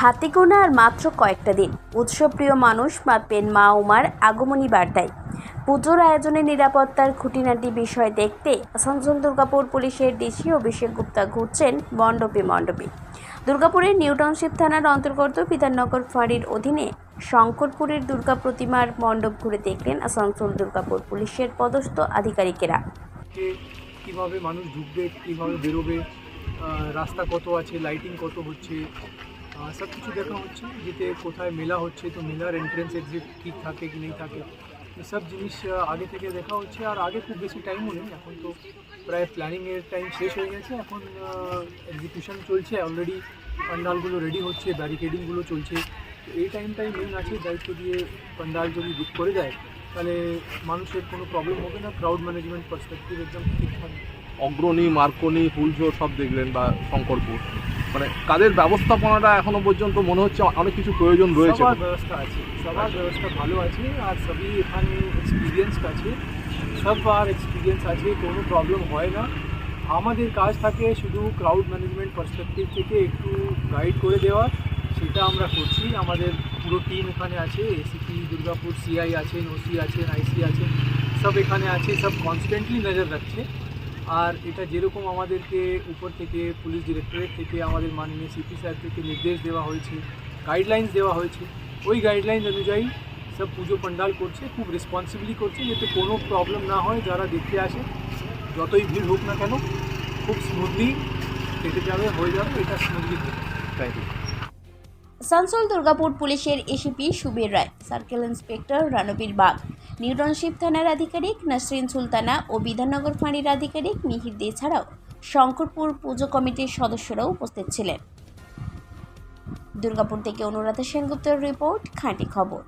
হাতে গোনা আর মাত্র কয়েকটা দিন। উৎসবপ্রিয় মানুষ মাতবেন মা উমার আগমনী বার্তায়। পুজোর আয়োজনে নিরাপত্তার খুঁটিনাটি বিষয় দেখতে আসানসোল দুর্গাপুর পুলিশের ডিসি অভিষেক গুপ্তা ঘুরছেন মণ্ডপে মণ্ডপে। দুর্গাপুরের নিউ টাউনশিপ থানার অন্তর্গত বিধাননগর ফাঁড়ির অধীনে শঙ্করপুরের দুর্গা প্রতিমার মণ্ডপ ঘুরে দেখলেন আসানসোল দুর্গাপুর পুলিশের পদস্থ আধিকারিকেরা। কীভাবে মানুষ ঢুকবে, কীভাবে বেরোবে রাস্তা কত আছে লাইটিং কত হচ্ছে সব কিছু দেখা হচ্ছে যেতে কোথায় মেলা হচ্ছে, তো মেলার এন্ট্রেন্স এক্সিট ঠিক থাকে কি নেই থাকে, এসব জিনিস আগে থেকে দেখা হচ্ছে, আর আগে খুব বেশি টাইমও নেই, এখন তো প্রায় প্ল্যানিংয়ের টাইম শেষ হয়ে গেছে, এখন এক্সিকিউশন চলছে অলরেডি পান্ডালগুলো রেডি হচ্ছে ব্যারিকেডিংগুলো চলছে এই টাইমটাই মেন আছে, দায়িত্ব দিয়ে পান্ডাল যদি বুক করে দেয়, তাহলে মানুষের কোনো প্রবলেম হবে না ক্রাউড ম্যানেজমেন্ট পার্সপেক্টিভ একদম ঠিক থাকবে অগ্রণী মার্কনি ফুলঝোর সব দেখলেন বা শঙ্করপুর। মানে কাদের ব্যবস্থাপনাটা এখনও পর্যন্ত মনে হচ্ছে অনেক কিছু প্রয়োজন রয়েছে? সবার ব্যবস্থা আছে, সবার ব্যবস্থা ভালো আছে আর সবই এখানে এক্সপিরিয়েন্সড আছে। সবার এক্সপিরিয়েন্স আছে, কোনো প্রবলেম হয় না। আমাদের কাজ থাকে শুধু ক্রাউড ম্যানেজমেন্ট পার্সপেক্টিভ থেকে একটু গাইড করে দেওয়া। সেটা আমরা করছি। আমাদের পুরো টিম এখানে আছে এসিপি দুর্গাপুর সিআই আছেন ওসি আছেন আইসি আছেন, সব এখানে আছে, সব কনস্ট্যান্টলি নজর রাখছে। আর এটা যেরকম আমাদেরকে উপর থেকে পুলিশ ডিরেক্টরেট থেকে আমাদের মাননীয় সিপি স্যার থেকে নির্দেশ দেওয়া হয়েছে গাইডলাইন্স দেওয়া হয়েছে, ওই গাইডলাইন অনুযায়ী সব পুজো পান্ডাল করছে, খুব রেসপন্সিবলি করছে যাতে কোনো প্রবলেম না হয়, যারা দেখতে আসে, যতই ভিড় হোক না কেন, খুব স্মুথলি কেটে যাবে, হয়ে যাবে, এটা smoothly thank you Asansol Durgapur পুলিশের ACP Subir Roy, circle inspector Ranbir Bag new township থানার আধিকারিক নাসরিন সুলতানা ও বিধাননগর ফাঁড়ির আধিকারিক মিহির দে ছাড়াও শঙ্করপুর পুজো কমিটির সদস্যরাও উপস্থিত ছিলেন। দুর্গাপুর থেকে অনুরাধা সেনগুপ্তের রিপোর্ট, খাঁটি খবর।